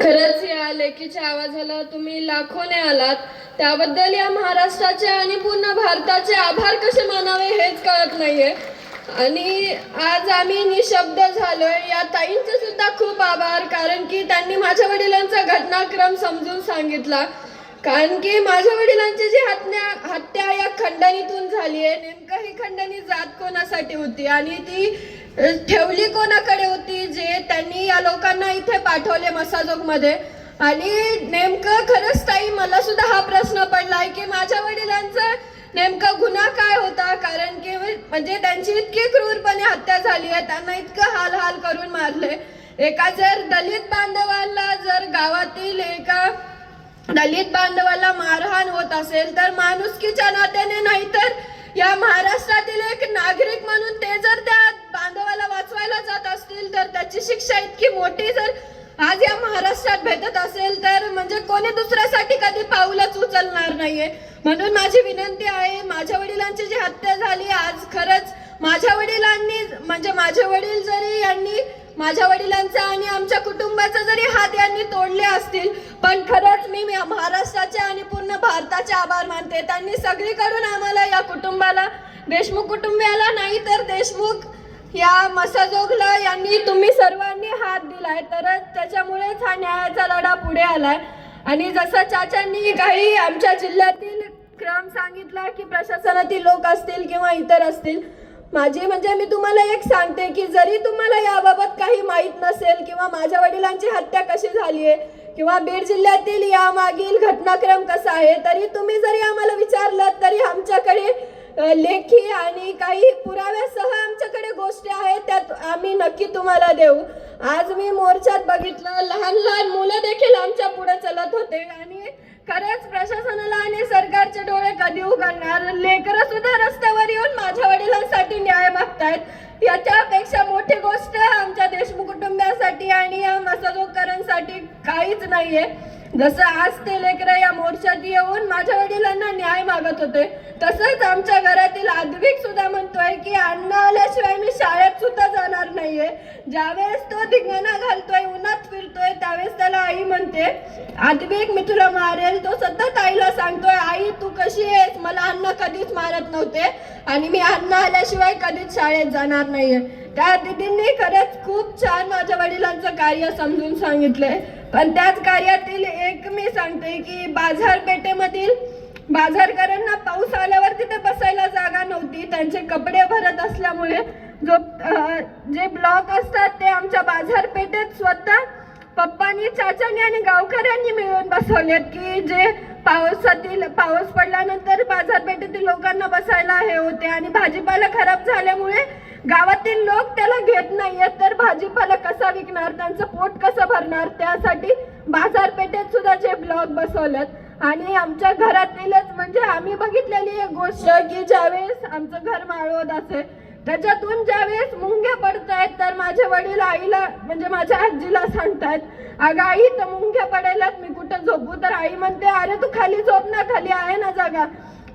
खरंच या लेखीच्या आवाजाला तुम्ही लाखोने आलात. त्याबद्दल या महाराष्ट्राचे आणि पूर्ण भारताचे आभार कसे मानावे हेच कळत नाहीये. आणि आज आम्ही निशब्द झालोय. या ताईंचे सुद्धा खूप आभार कारण की त्यांनी माझ्या वडिलांचा घटनाक्रम समजून सांगितला. कारण की माझ्या वडिलांची जी हत्या हत्या या खंडणीतून झाली आहे नेमकं ही खंडणी जात कोणासाठी होती? आणि ती ठेवली कोणाकडे होती जे त्यांनी या लोकांना इथे पाठवले मसाजोगमध्ये? आणि नेमकं खरंच ताई मला सुद्धा हा प्रश्न पडलाय की माझ्या वडिलांचं नेमका गुन्हा काय होता? कारण की म्हणजे त्यांची इतकी क्रूरपणे हत्या झाली आहे त्यांना इतकं हाल हाल करून मारले एका जर दलित बांधवाला जर गावातील एका दलित बांधवाला मारहाण होत असेल तर माणुसकीच्या नात्याने नाही तर या महाराष्ट्रातील एक नागरिक म्हणून ते जर त्या बांधवाला वाचवायला जात असतील तर त्याची शिक्षा इतकी मोठी जर आज या महाराष्ट्रात भेटत असेल तर म्हणजे कोणी दुसऱ्यासाठी कधी पाऊलच उचलणार नाहीये. म्हणून माझी विनंती आहे माझ्या वडिलांची जी हत्या झाली आज खरंच माझ्या वडिलांनी म्हणजे माझे वडील जरी यांनी माझ्या वडिलांचा आणि आमच्या कुटुंबाचा जरी हात यांनी तोडले असतील पण खरंच मी महाराष्ट्राचे आणि पूर्ण भारताचे आभार मानते. त्यांनी सगळीकडून आम्हाला या कुटुंबाला देशमुख कुटुंबियाला नाही तर देशमुख या मसाजोगला यांनी तुम्ही सर्वांनी हात दिलाय. तर त्याच्यामुळेच हा न्यायाचा लढा पुढे आलाय. आणि जसं चाचांनी काही आमच्या जिल्ह्यातील क्रम सांगितला की प्रशासनातील लोक असतील किंवा इतर असतील माझी म्हणजे मी तुम्हाला एक सांगते की जरी तुम्हाला याबाबत काही माहीत नसेल किंवा माझ्या वडिलांची हत्या कशी झाली आहे किंवा बीड जिल्ह्यातील यामागील घटनाक्रम कसा आहे तरी तुम्ही जरी आम्हाला विचारलं तरी आमच्याकडे लेखी आणि काही पुराव्यासह आमच्याकडे गोष्टी आहेत त्यात आम्ही नक्की तुम्हाला देऊ. आज मी मोर्चात बघितलं लहान लहान मुलं देखील आमच्या पुढे चलत होते आणि खरंच प्रशासनाला आणि सरकारचे डोळे कधी उघडणार? लेकरं सुद्धा रस्त्यावर येऊन माझ्या वडिलांसाठी न्याय मागतायत. याच्यापेक्षा मोठी गोष्ट आमच्या देशमुख कुटुंबियासाठी आणि या मसाजोकरांसाठी काहीच नाहीये. जसं आज ते लेकरं या मोर्चात येऊन माझ्या वडिलांना न्याय मागत होते तसंच आमच्या घरातील आद्विक सुद्धा म्हणतोय की अन्न आल्याशिवाय मी शाळेत सुद्धा जाणार नाहीये. ज्यावेळेस तो धिंगाणा घालतोय उन्हात फिरतोय त्यावेळेस त्याला आई म्हणते आद्विक मी तुला मारेल. तो सतत आईला सांगतोय आई तू कशी आहेस? मला अन्न कधीच मारत नव्हते आणि मी अन्न आल्याशिवाय कधीच शाळेत जाणार नाहीये. त्या दिदींनी खरंच खूप छान माझ्या वडिलांचं कार्य समजून सांगितलंय. पण त्याच कार्यातील एक मी सांगते की बाजारपेठेमधील बाजारकरांना पाऊस आल्यावर तिथे बसायला जागा नव्हती. त्यांचे कपडे भरत असल्यामुळे जो जे ब्लॉक असतात ते आमच्या बाजारपेठेत स्वतः पप्पांनी चाचांनी आणि गावकऱ्यांनी मिळून बसवलेत की जे पावसातील पाऊस पडल्यानंतर बाजारपेठेतील लोकांना बसायला हे होते आणि भाजीपाला खराब झाल्यामुळे गावातील लोक त्याला घेत नाहीयेत. तर भाजीपाला कसा विकणार त्यांचं पोट कसं भरणार? त्यासाठी बाजारपेठेत सुद्धा जे ब्लॉक बसवलेत. आणि आमच्या घरातीलच म्हणजे आम्ही बघितलेली एक गोष्ट की ज्यावेळेस आमचं घर माळवत असे त्याच्यातून ज्यावेळेस मुंग्या पडतायत तर माझे वडील आईला म्हणजे माझ्या आजीला सांगतायत अगं आई तर मुंग्या पडायलात मी कुठं झोपू? तर आई म्हणते अरे तू खाली झोप ना खाली आहे ना जागा.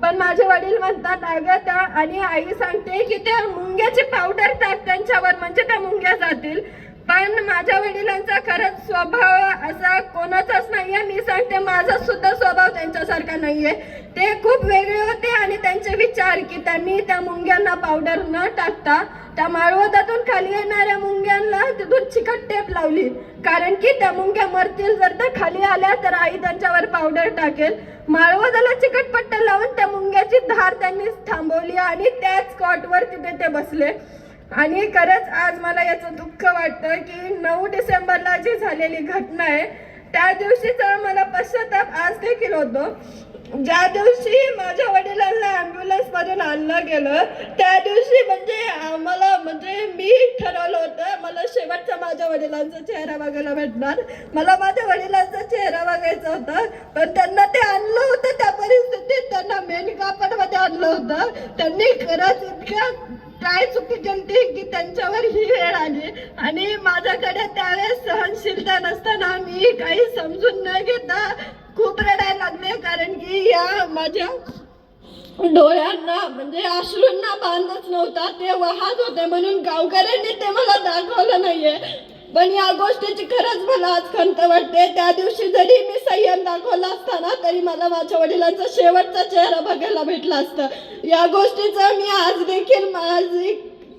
पण माझे वडील म्हणतात अगं त्या आणि आई सांगते की त्या मुंग्याची पावडर टाक त्यांच्यावर म्हणजे त्या मुंग्या जातील. पण माझ्या वडिलांचा खरंच स्वभाव असा कोणाचाच नाहीये. मी सांगते माझा सुद्धा स्वभाव त्यांच्यासारखा नाहीये. ते खूप वेगळे होते आणि त्यांचे विचार की त्यांनी त्या मुंग्यांना पावडर न टाकता त्या माळवतातून खाली येणाऱ्या मुंग्यांना तिथून चिकट टेप लावली. कारण की त्या मुंग्या मरतील जर त्या खाली आल्या तर आई त्यांच्यावर पावडर टाकेल. माळवदाला चिकट पट्टा लावून त्या मुंग्याची धार त्यांनी थांबवली आणि त्याच स्पॉटवर तिथे ते बसले. आणि खरंच आज मला याचं दुःख वाटतं की नऊ डिसेंबरला जी झालेली घटना आहे त्या दिवशीचा मला पश्चाताप आज देखील होतो. ज्या दिवशी माझ्या वडिलांना ॲम्ब्युलन्समधून आणलं गेलं त्या दिवशी म्हणजे आम्हाला म्हणजे मी ठरवलं होतं मला शेवटचा माझ्या वडिलांचा चेहरा बघायला भेटणार. मला माझ्या वडिलांचा चेहरा बघायचा होता पण त्यांना ते आणलं होतं त्या परिस्थितीत. त्यांना मेन कापडमध्ये आणलं होतं. त्यांनी खरंच इतक्या काय चुकी केली की त्यांच्यावर ही वेळ आली. आणि माझ्याकडे त्यावेळेस सहनशीलता नसताना मी काही समजून न घेता खूप रडायला लागले कारण की या माझ्या डोळ्यांना म्हणजे अश्रूंना बांधच नव्हता ते वाहत होते म्हणून गावकऱ्यांनी ते मला दाखवलं नाहीये. पण या गोष्टीची खरंच मला आज खंत वाटते. त्या दिवशी जरी मी संयम दाखवला असताना तरी मला माझ्या वडिलांचा शेवटचा चेहरा बघायला भेटला असता. या गोष्टीचं मी आज देखील माझी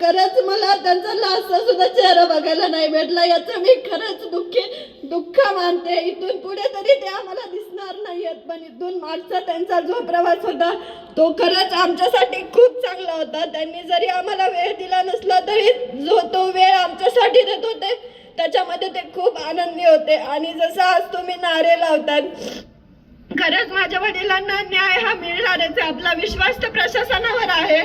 खरंच मला त्यांचा लास्टचा सुद्धा चेहरा बघायला नाही भेटला. याचं मी खरंच दुःखी दुःख मानते. इथून पुढे तरी ते आम्हाला दिसणार नाहीयेत. पण इथून मागचा त्यांचा जो प्रवास होता तो खरंच आमच्यासाठी खूप चांगला होता. त्यांनी जरी आम्हाला वेळ दिला नसला तरी जो तो वेळ आमच्यासाठी देत होते त्याच्यामध्ये ते खूप आनंदी होते. आणि जसं आज तुम्ही नारे लावतात खरंच माझ्या वडिलांना न्याय हा मिळणारच आहे. आपला विश्वास तर प्रशासनावर आहे.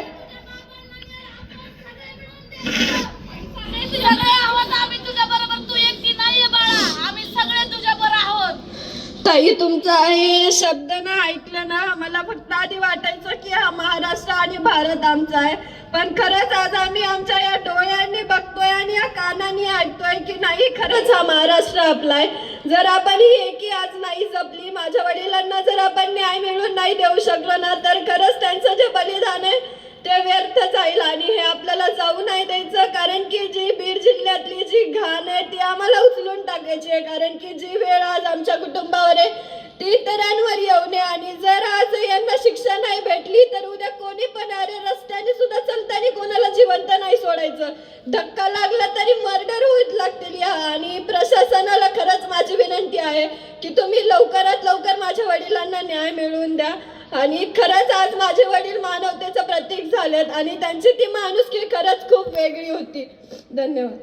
काही तुमचा हे शब्द ना ऐकलं ना मला फक्त आधी वाटायचं की हा महाराष्ट्र आणि भारत आमचा आहे. पण खरंच आज आम्ही आमच्या या डोळ्यांनी बघतोय आणि या कानांनी ऐकतोय की नाही खरंच हा महाराष्ट्र आपला आहे. जर आपण ही एकी आज नाही जपली माझ्या वडिलांना जर आपण न्याय मिळवून नाही देऊ शकलो ना तर खरंच त्यांचं जे बलिदान आहे ते व्यर्थ जाईल आणि हे आपल्याला जाऊ नाही द्यायचं. कारण की जी बीड जिल्ह्यातली जी घाण आहे ती आम्हाला उचलून टाकायची आहे. कारण की जी वेळ आज आमच्या कुटुंबावर आहे ती इतरांवर येऊ नये आणि जर आज यांना शिक्षा नाही भेटली तर उद्या कोणी पण अरे रस्त्याने सुद्धा चालताना कोणाला जिवंत नाही सोडायचं. धक्का लागला तरी मर्डर होत लागतील या. आणि प्रशासनाला खरंच माझी विनंती आहे की तुम्ही लवकरात लवकर माझ्या वडिलांना न्याय मिळवून द्या. आणि खरंच आज माझे वडील मानवतेचं प्रतीक झालेत आणि त्यांची ती माणुसकी खरंच खूप वेगळी होती. धन्यवाद.